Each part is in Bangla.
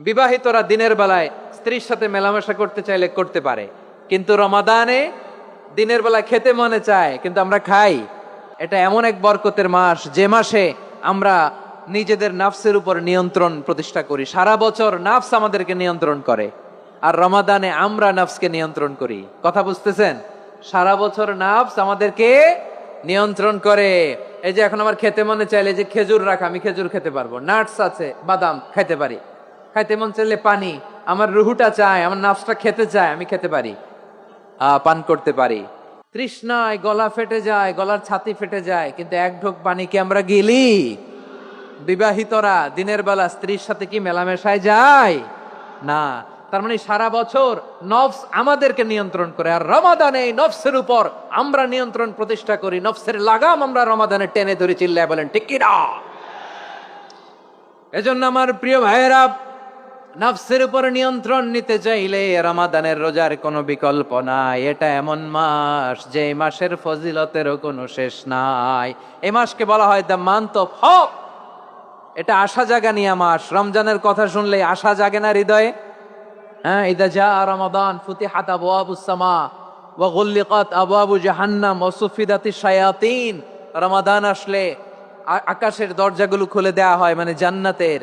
বিবাহিতরা দিনের বেলায় স্ত্রীর সাথে মেলামেশা করতে চাইলে করতে পারে। কিন্তু রমাদানে দিনের বেলায় খেতে মনে চায়, কিন্তু আমরা খাই। এটা এমন এক বরকতের মাস, যে মাসে আমরা নিজেদের নাফসের উপর নিয়ন্ত্রণ প্রতিষ্ঠা করি। সারা বছর নাফস আমাদেরকে নিয়ন্ত্রণ করে, আর রমাদানে আমরা নাফসকে নিয়ন্ত্রণ করি। কথা বুঝতেছেন? সারা বছর নাফস আমাদেরকে নিয়ন্ত্রণ করে। এই যে এখন আমার খেতে মনে চাইলে যে খেজুর রাখা, আমি খেজুর খেতে পারব। নাটস আছে, বাদাম, খাইতে পারি। খাইতে মন চাইলে পানি। আমার রুহুটা চায়, আমার নাফসটা খেতে চায়, আমি খেতে পারি। পান করতে পারি। তৃষ্ণায় গলা ফেটে যায়, গলার ছাতি ফেটে যায়, কিন্তু এক ঢোক পানি কি আমরা গেলি? বিবাহিতরা, দিনের বেলা স্ত্রীর সাথে কি মেলামেশায় যায়? না। তার মানে সারা বছর নফস আমাদেরকে নিয়ন্ত্রণ করে, আর রমাদানে এই নফসের উপর আমরা নিয়ন্ত্রণ প্রতিষ্ঠা করি। নফসের লাগাম আমরা রমাদানে টেনে ধরে চিল্লায় বলেন ঠিক এজন্য আমার প্রিয় ভাইয়েরা নফসের উপর নিয়ন্ত্রণ নিতে চাইলে রমাদানের রোজার কোনো বিকল্প নাই। এটা এমন মাস যে মাসের ফজিলতেরও কোনো শেষ নাই। এই মাসকে বলা হয় দ্য মান্থ অফ হপ এটা আশা জাগানিয়া মাস। রমজানের কথা শুনলে আশা জাগে না হৃদয়ে? হ্যাঁ ইদা যা রমাদান ফুতিহাত আবওয়াবুস সামা ওয়া গুল্লিকাত আবওয়াবু জাহান্নাম ওয়া সুফিদাতিশ শায়াতিন। রমাদান আসলে আকাশের দরজাগুলো খুলে দেয়া হয় মানে জান্নাতের।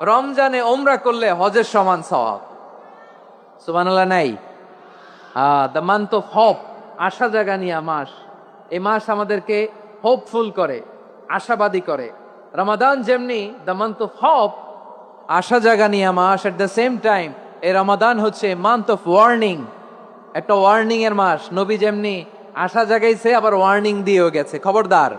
রমজানে ওমরা করলে হজের সমান সওয়াব। সুবহানাল্লাহ, নাই? দ্য মান্থ অফ হোপ আশা জাগানিয়া মাস। এই মাস আমাদেরকে হোপফুল করে, আশাবাদী করে। রমাদান যেমনি দ্য মান্থ অফ হোপ আশা জাগানিয়া মাস এট দ্য সেম টাইম এই রমাদান হচ্ছে মান্থ অফ ওয়ার্নিং একটা ওয়ার্নিং এর মাস, নবী যেমনি আশা জাগাইছে, আবার ওয়ার্নিং দিয়েও গেছে। খবরদার।